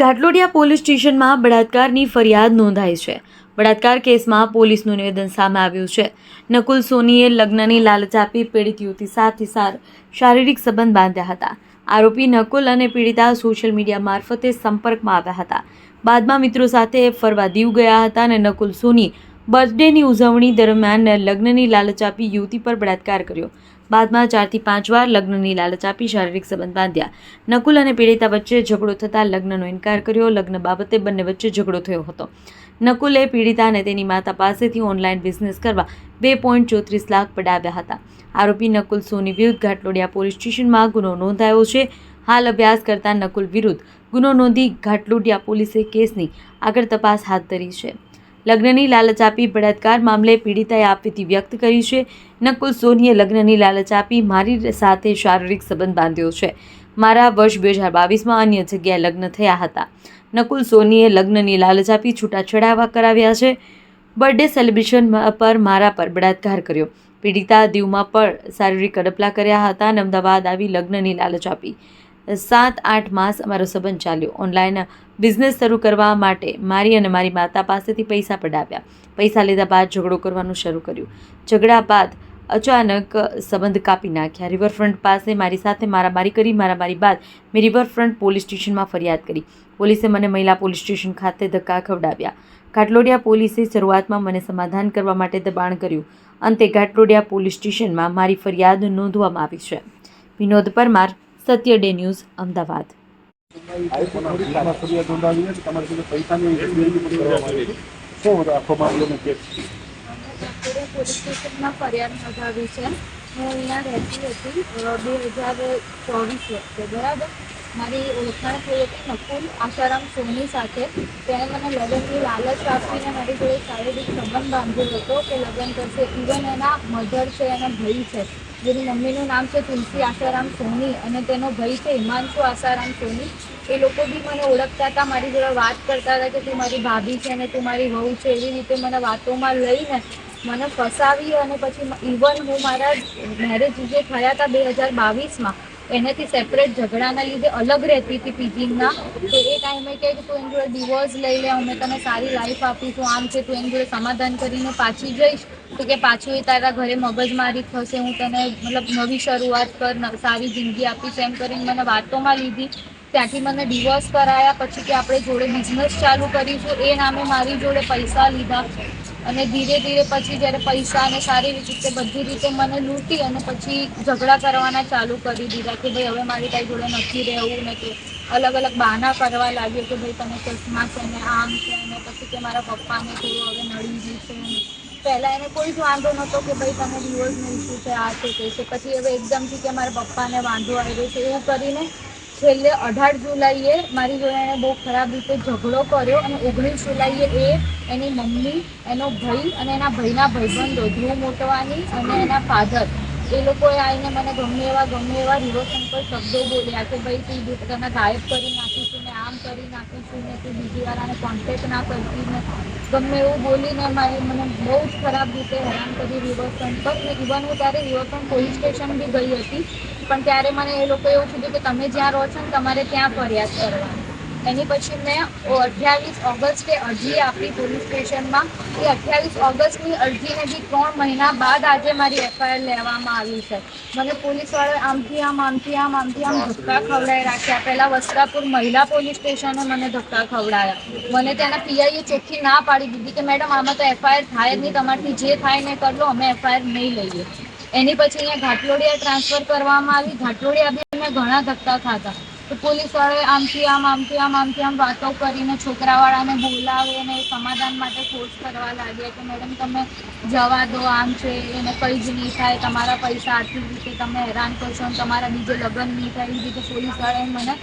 ઘાટલોડિયા police સ્ટેશનમાં બળાત્કારની ફરિયાદ નોંધાઈ છે. બળાત્કાર કેસમાં પોલીસનું નિવેદન સામે આવ્યું છે. નકુલ સોનીએ લગ્નની લાલચ આપી પીડિત યુવતી સાથે સાર શારીરિક સંબંધ બાંધ્યા હતા. આરોપી નકુલ અને પીડિતા સોશિયલ મીડિયા મારફતે સંપર્કમાં આવ્યા હતા. બાદમાં મિત્રો સાથે ફરવા દીવ ગયા હતા અને નકુલ સોની બર્થડેની ઉજવણી દરમિયાન લગ્નની લાલચ આપી યુવતી પર બળાત્કાર કર્યો. બાદમાં ચારથી પાંચ વાર લગ્નની લાલચ આપી શારીરિક સંબંધ બાંધ્યા. નકુલ અને પીડિતા વચ્ચે ઝઘડો થતાં લગ્નનો ઇનકાર કર્યો. લગ્ન બાબતે બંને વચ્ચે ઝઘડો થયો હતો. નકુલે પીડિતાને તેની માતા પાસેથી ઓનલાઈન બિઝનેસ કરવા બે પોઈન્ટ ચોત્રીસ લાખ પડાવ્યા હતા. આરોપી નકુલ સોની વિરુદ્ધ ઘાટલોડિયા પોલીસ સ્ટેશનમાં ગુનો નોંધાયો છે. હાલ અભ્યાસ કરતા નકુલ વિરુદ્ધ ગુનો નોંધી ઘાટલોડિયા પોલીસે કેસની આગળ તપાસ હાથ ધરી છે. લગ્નની લાલચ આપી બળાત્કાર મામલે પીડિતાએ આપવીતી વ્યક્ત કરી છે. નકુલ સોનીએ લગ્નની લાલચ આપી મારી સાથે શારીરિક સંબંધ બાંધ્યો છે. મારા વર્ષ બે હજાર બાવીસમાં અન્ય જગ્યાએ લગ્ન થયા હતા. નકુલ સોનીએ લગ્નની લાલચ આપી છૂટાછેડાવા કરાવ્યા છે. બર્થડે સેલિબ્રેશન પર મારા પર બળાત્કાર કર્યો. પીડિતા દીવમાં પણ શારીરિક કડપલા કર્યા હતા અને અમદાવાદ આવી લગ્નની લાલચ આપી. સાત આઠ માસ અમારો સંબંધ ચાલ્યો. ઓનલાઈન બિઝનેસ શરૂ કરવા માટે મારી અને મારી માતા પાસેથી પૈસા પડાવ્યા. પૈસા લીધા બાદ ઝઘડો કરવાનું શરૂ કર્યું. ઝઘડા બાદ અચાનક સંબંધ કાપી નાખ્યા. રિવરફ્રન્ટ પાસે મારી સાથે મારામારી કરી, મારામારી બાદ મેં રિવરફ્રન્ટ પોલીસ સ્ટેશનમાં ફરિયાદ કરી. પોલીસે મને મહિલા પોલીસ સ્ટેશન ખાતે ધક્કા ખવડાવ્યા. ઘાટલોડિયા પોલીસે શરૂઆતમાં મને સમાધાન કરવા માટે દબાણ કર્યું. અંતે ઘાટલોડિયા પોલીસ સ્ટેશનમાં મારી ફરિયાદ નોંધવામાં આવી છે. Vinod Parmar Satya day news, Ahmedabad. હું અહીંયા રહેતી હતી બે હજાર ચોવીસ વખતે બરાબર મારી ઓળખાણ થઈ હતી નકુલ આશારામ સોની સાથે તેણે મને લગ્નની લાલચ આપીને મારી જોડે શારીરિક સંબંધ બાંધ્યો હતો કે લગ્ન કરશે ઇવન એના મધર છે, એના ભાઈ છે. જેની મમ્મીનું નામ છે તુલસી આસારામ સોની અને તેનો ભાઈ છે હિમાંશુ આસારામ સોની. એ લોકો બી મને ઓળખતા હતા, મારી જોડે વાત કરતા હતા કે તું મારી ભાભી છે અને તું મારી વહુ છે, એવી રીતે મને વાતોમાં લઈને મને ફસાવી અને પછી ઇવન હું મારા મેરેજ જે થયા હતા બે હજાર બાવીસમાં એનાથી સેપરેટ ઝઘડાના લીધે અલગ રહેતી હતી પીજીંગના તો એ ટાઈમે કહે કે તું એની જોડે ડિવોર્સ લઈ લે, અમે તને સારી લાઈફ આપીશું. આમ છે તું એની જોડે સમાધાન કરીને પાછી જઈશ. તો કે પાછું એ તારા ઘરે મગજમારી થશે, હું તને મતલબ નવી શરૂઆત કર સારી જિંદગી આપીશ એમ કરીને મને વાતોમાં લીધી. ત્યાંથી મને ડિવોર્સ કરાયા, પછી કે આપણે જોડે બિઝનેસ ચાલુ કરીશું. એ નામે મારી જોડે પૈસા લીધા. અને ધીરે ધીરે પછી જ્યારે પૈસા અને સારી રીતે બધી રીતે મને લૂંટી અને પછી ઝઘડા કરવાના ચાલુ કરી દીધા કે ભાઈ હવે મારી તારી જોડે નથી રહેવું ને કે અલગ અલગ બહાના કરવા લાગ્યો કે ભાઈ તને ચશ્મા છે ને આમ છે ને પછી કે મારા પપ્પાને થોડું હવે નડી ગયું છે પહેલાં એને કોઈ જ વાંધો નહોતો કે ભાઈ તમે ડિવોર્સ ઇસ્યુ છે, આ છે, તે છે. પછી હવે એકદમથી કે મારા પપ્પાને વાંધો આવ્યો છે, એવું કરીને છેલ્લે અઢાર જુલાઈએ મારી જોડે એણે બહુ ખરાબ રીતે ઝઘડો કર્યો અને ઓગણીસ જુલાઈએ એ એની મમ્મી, એનો ભાઈ અને એના ભાઈના ભાઈબંધો, ધ્રુવ મોટવાની અને એના ફાધર એ લોકોએ આવીને મને ગમે એવા ગમે એવા રિવરશંકર શબ્દો બોલ્યા કે ભાઈ તું તને ગાયબ કરી નાખીશું ને આમ કરી નાખીશું ને તું બીજી વાર આને કોન્ટેક્ટ ના કરતી ને ગમે એવું બોલીને મારી મને બહુ જ ખરાબ રીતે હેરાન કરી પર ને ઇવન હું ત્યારે રિવરફ્રન્ટ પોલીસ સ્ટેશન બી ગઈ હતી. પણ ત્યારે મને એ લોકો એવું કીધું કે તમે જ્યાં રહો છો ને તમારે ત્યાં ફરિયાદ કરવાની. એની પછી મેં અઠ્યાવીસ ઓગસ્ટે અરજી આપી પોલીસ સ્ટેશનમાં, એ અઠ્યાવીસ ઓગસ્ટની અરજીને બી ત્રણ મહિના બાદ આજે મારી એફઆઈઆર લેવામાં આવી છે. મને પોલીસવાળા આમથી આમ આમથી આમ આમથી આમ ધક્કા ખવડાવી રાખ્યા. પહેલાં વસ્ત્રાપુર મહિલા પોલીસ સ્ટેશને મને ધક્કા ખવડાયા. મને ત્યાંના પીઆઈએ ચોખ્ખી ના પાડી દીધી કે, મેડમ, આમાં તો એફઆઈઆર થાય જ નહીં. તમારથી જે થાય ને કરલો અમે એફઆઈઆર નહીં લઈએ. એની પછી અહીંયા ઘાટલોડિયા ટ્રાન્સફર કરવામાં આવી. ઘાટલોડિયા બી અમે ઘણા ધક્કા ખાતા તો પોલીસ વાળાએ આમથી આમ આમથી આમ આમથી આમ વાતો કરીને છોકરાવાળાને બોલાવે અને સમાધાન માટે ફોર્સ કરવા લાગ્યા કે મેડમ, તમે જવા દો, આમ છે, એને કંઈ જ નહીં થાય. તમારા પૈસા આર્થિક રીતે તમે હેરાન કરશો અને તમારા બીજે લગ્ન નહીં થાય. એ રીતે પોલીસ વાળાએ મને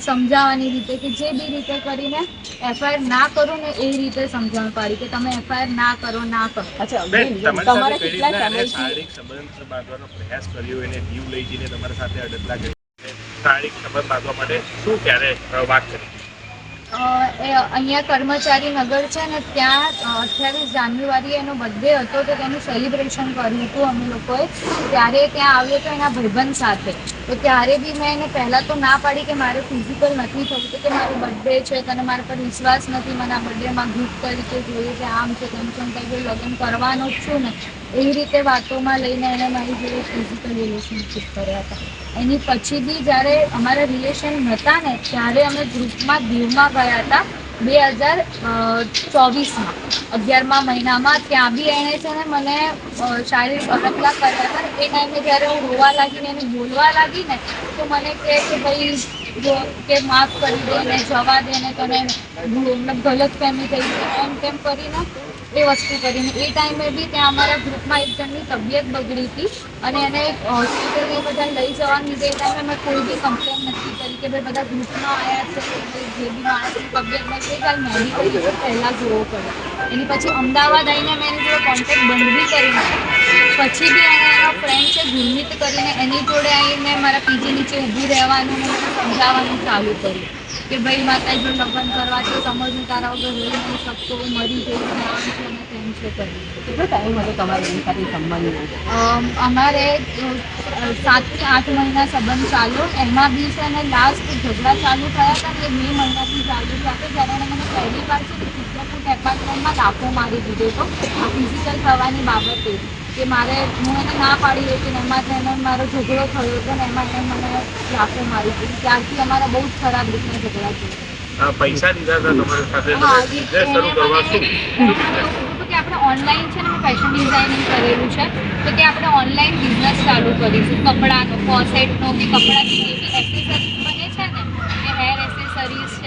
સમજાવવાની રીતે કે જે બી રીતે કરીને એફઆઈઆર ના કરો ને એ રીતે સમજણ પાડી કે તમે એફઆઈઆર ના કરો ના કરો. તમારી કેટલા સમયથી શારીરિક સંબંધ બાંધવાનો પ્રયાસ કર્યો એને દીવ લઈ જઈને તમારા સાથે અડતલા કરી શારીરિક સંબંધ બાંધવા માટે શું ક્યારે વાત કરી? અહીંયા કર્મચારી નગર છે ને ત્યાં અઠ્યાવીસ જાન્યુઆરી એનો બર્થડે હતો તો તેનું સેલિબ્રેશન કર્યું હતું અમે લોકોએ. ત્યારે ત્યાં આવ્યો હતો એના ભાઈબંધ સાથે. તો ત્યારે બી મેં એને પહેલાં તો ના પાડી કે મારે ફિઝિકલ નથી થવું કે મારો બર્થડે છે, તને મારા પર વિશ્વાસ નથી, મને આ બર્થડેમાં ગિફ્ટ તરીકે જોઈએ છે, આમ છે તેમ છે લગ્ન કરવાનો જ છું ને. એવી રીતે વાતોમાં લઈને એણે મારી જોડે ફિઝિકલ રિલેશનશીપ કર્યા હતા. એની પછી બી જ્યારે અમારા રિલેશન હતા ને, ત્યારે અમે ગ્રુપમાં દીવમાં ગયા હતા બે હજાર ચોવીસમાં. અગિયારમા મહિનામાં ત્યાં બી એણે છે ને મને શારીરિક અડકલા કર્યા હતા. એ ટાઈમે જ્યારે હું રોવા લાગીને એને બોલવા લાગી ને તો મને કહે કે ભાઈ, જો, કે માફ કરી દે ને જવા દે ને તને ગલત ફેમી થઈ એમ તેમ કરીને એ વસ્તુ કરીને. એ ટાઈમે બી ત્યાં અમારા ગ્રુપમાં એક જણની તબિયત બગડી હતી અને એને હોસ્પિટલ એ બધા લઈ જવાની લીધે. એ ટાઈમે મેં કોઈ બી કમ્પ્લેન નથી કરી કે ભાઈ બધા ગ્રુપમાં આવ્યા છે જે બી માણસની તબિયતમાં છે ચાલ મેડિકલ પહેલાં જોવો પડે. એની પછી અમદાવાદ આવીને મેં એની જોડે કોન્ટેક્ટ બંધ બી કરી પછી બી એને એનો ફ્રેન્ડ છે ગુરમિત કરીને એની જોડે આવીને મારા પીજી નીચે ઊભું રહેવાનું સમજાવવાનું ચાલુ કર્યું. કે ભાઈ માતાએ જો લગ્ન કરવા તો સમજવું તારા વગર રહી નહીં શકતો મરી ને તેમ છે કેટલો ટાઈમ હતો તમારે એની સાથે સંબંધનો અમારે સાતથી આઠ મહિના સંબંધ ચાલ્યો એમાં બી છે અને લાસ્ટ ઝઘડા ચાલુ થયા હતા એ મે મહિનાથી ચાલુ થયા હતા જ્યારે એણે મને પહેલી વાર છે કે ચિત્રકૂટ એપાર્ટમેન્ટમાં લાફો મારી દીધો હતો આ ફિઝિકલ થવાની બાબતે. કે મારે હું એને ના પાડી હતી ને એમાં એને મારો ઝઘડો થયો હતો ને એમાં એને મને લાફો મારી હતી ત્યારથી અમારા બહુ જ ખરાબ રીતના ઝઘડા થયા. પૈસા દીધા હતા તમારી સાથે શરૂ કરવા શું? કે આપણે ઓનલાઈન છે ને મેં ફેશન ડિઝાઇનિંગ કરેલું છે. તો કે આપણે ઓનલાઈન બિઝનેસ ચાલુ કરીશું કપડાનો કોસેટનો કે કપડાથી જે બી એસેસરીઝ બને છે ને કે હેર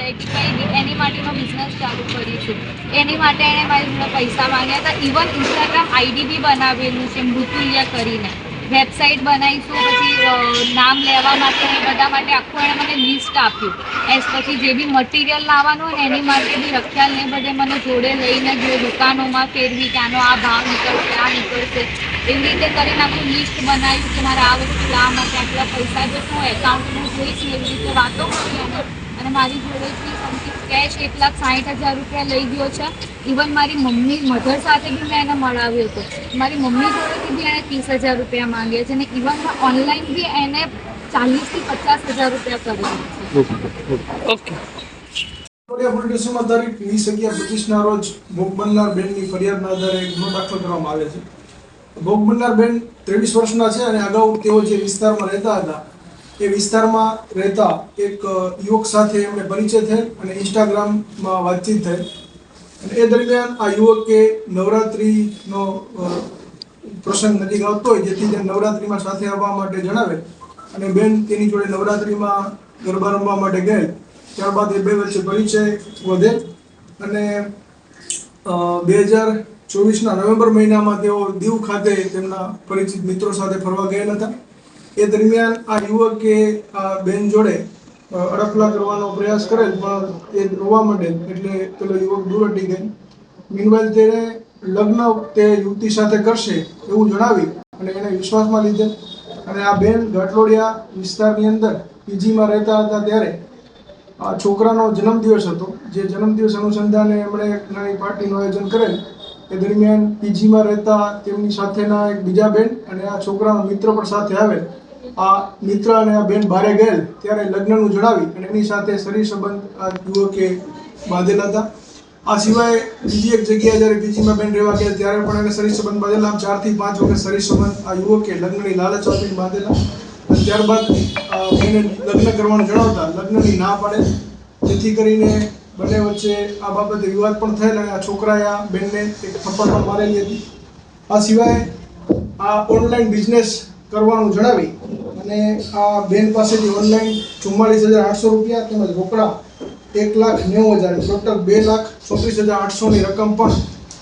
એસેસરીઝ છે કે એની માટેનો બિઝનેસ ચાલુ કરીશું. એની માટે એણે મારી પૈસા માંગ્યા હતા. ઇવન ઇન્સ્ટાગ્રામ આઈડી બી બનાવેલું છે મૃતુલ્ય કરીને. વેબસાઇટ બનાવીશું, પછી નામ લેવા માટે એ બધા માટે આખું એણે મને લિસ્ટ આપ્યું. એસ પછી જે બી મટીરિયલ લાવવાનું હોય એની માટે બી રખ્યાલ ને બધે મને જોડે લઈને જો દુકાનોમાં ફેરવી કે આ ભાવ નીકળશે, આ નીકળશે. એવી રીતે કરીને આખું લિસ્ટ બનાવ્યું કે મારે આ વસ્તુ લાવવા માટે આટલા પૈસા જો હું જોઈશ એવી રીતે વાતો કરી અને અને મારી જોડેથી સમથિંગ કેશ એક લાખ સાઠ હજાર રૂપિયા લઈ ગયો છે. ઇવન મારી મમ્મી મધર સાથે બી મેં એને મળાવ્યો હતો. મારી મમ્મી જોડેથી બી એણે ત્રીસ હજાર રૂપિયા માંગ્યા છે અને ઇવન ઓનલાઈન બી એને ચાલીસથી પચાસ હજાર રૂપિયા કર્યો ઓકે. વડિયા પોલીસ સ્ટેશનમાં તારીખ વીસ અગિયાર પચીસના રોજ ભોગ બનનાર બેનની ફરિયાદના આધારે ગુનો દાખલ કરવામાં આવે છે. ભોગ બનનાર બેન ત્રેવીસ વર્ષના છે અને અગાઉ તેઓ જે વિસ્તારમાં રહેતા હતા એ વિસ્તારમાં રહેતા એક યુવક સાથે એમને પરિચય થયેલ અને ઇન્સ્ટાગ્રામમાં વાતચીત થઈ અને એ દરમિયાન આ યુવકે નવરાત્રિનો પ્રસંગ નજીક આવતો હોય, જેથી તે નવરાત્રિમાં સાથે આવવા માટે જણાવે અને બેન તેની જોડે નવરાત્રિમાં ગરબા રમવા માટે ગયેલ. ત્યારબાદ એ બે વચ્ચે પરિચય વધે. અને બે હજાર ચોવીસના નવેમ્બર મહિનામાં તેઓ દીવ ખાતે તેમના પરિચિત મિત્રો સાથે ફરવા ગયેલા હતા. એ દરમિયાન આ યુવકે આ બેન જોડે અ, અડકલા કરવાનો પ્રયાસ કરેલ પણ એ રોવા માંડેલ. એટલે પેલો યુવક દૂર હટી ગયો. મીનવાઇલ તેણે લગ્ન તે યુવતી સાથે કરશે એવું જણાવી અને એને વિશ્વાસમાં લીધેલ અને આ બેન ઘાટલોડિયા વિસ્તારની અંદર પીજીમાં રહેતા હતા ત્યારે આ છોકરાનો જન્મદિવસ હતો. જે જન્મદિવસ અનુસંધાને એમણે એક નાની પાર્ટીનું આયોજન કરેલ. એ દરમિયાન પીજીમાં રહેતા તેમની સાથેના એક બીજા બેન અને આ છોકરાનો મિત્ર પણ સાથે આવેલ. આ મિત્ર અને આ બેન બારે ગયેલ ત્યારે લગ્નનું જણાવી અને એની સાથે શરીર સંબંધ આ યુવકે બાંધેલા હતા. આ સિવાય બીજી એક જગ્યાએ જ્યારે પીજીમાં બેન રહેવા ગયા ત્યારે પણ એને શરીર સંબંધ બાંધેલા. આમ ચારથી પાંચ વખત શરીર સંબંધ આ યુવકે લગ્નની લાલચ આપીને બાંધેલા. અને ત્યારબાદ એને લગ્ન કરવાનું જણાવતા લગ્નની ના પાડે. જેથી કરીને બંને વચ્ચે આ બાબતે વિવાદ પણ થયેલ અને આ છોકરાએ આ બેનને એક થપ્પડ પણ મારેલી હતી. આ સિવાય આ ઓનલાઈન બિઝનેસ કરવાનું જણાવી અને આ બેન પાસેથી ઓનલાઈન ચુમ્માલીસ હજાર આઠસો રૂપિયા તેમજ રોકડા એક લાખ નેવું હજાર. ટોટલ બે લાખ ચોત્રીસ હજાર આઠસોની રકમ પણ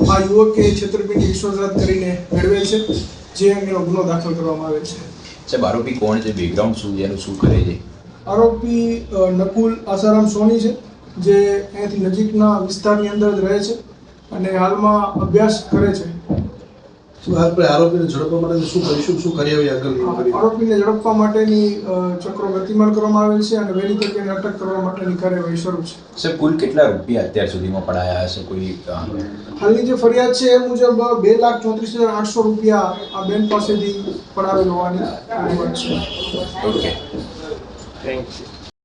આ યુવકે છેતરપિંડી વિશ્વાસઘાત કરીને મેળવેલ છે જે અંગેનો ગુનો દાખલ કરવામાં આવે છે. સાહેબ આરોપી કોણ છે? બેકગ્રાઉન્ડ શું એનું શું કરે છે? આરોપી નકુલ આસારામ સોની છે જે અહીંયાથી નજીકના વિસ્તારની અંદર જ રહે છે અને હાલમાં અભ્યાસ કરે છે. શું આપણે આરોપીને ઝડપવા માટે શું કરીશું? શું કરી આવી આગળ આરોપીને ઝડપવા માટેની ચક્રો ગતિમાન કરવામાં આવેલ છે અને વહેલી તકે અટક કરવા માટેની કાર્યવાહી શરૂ છે. સર કુલ કેટલા રૂપિયા અત્યાર સુધીમાં પડાયા હશે? કોઈ હાલની જે ફરિયાદ છે એ મુજબ બે લાખ ચોત્રીસ હજાર આઠસો રૂપિયા આ બેન પાસેથી પડાવેલ હોવાની વાત છે ઓકે. Thank you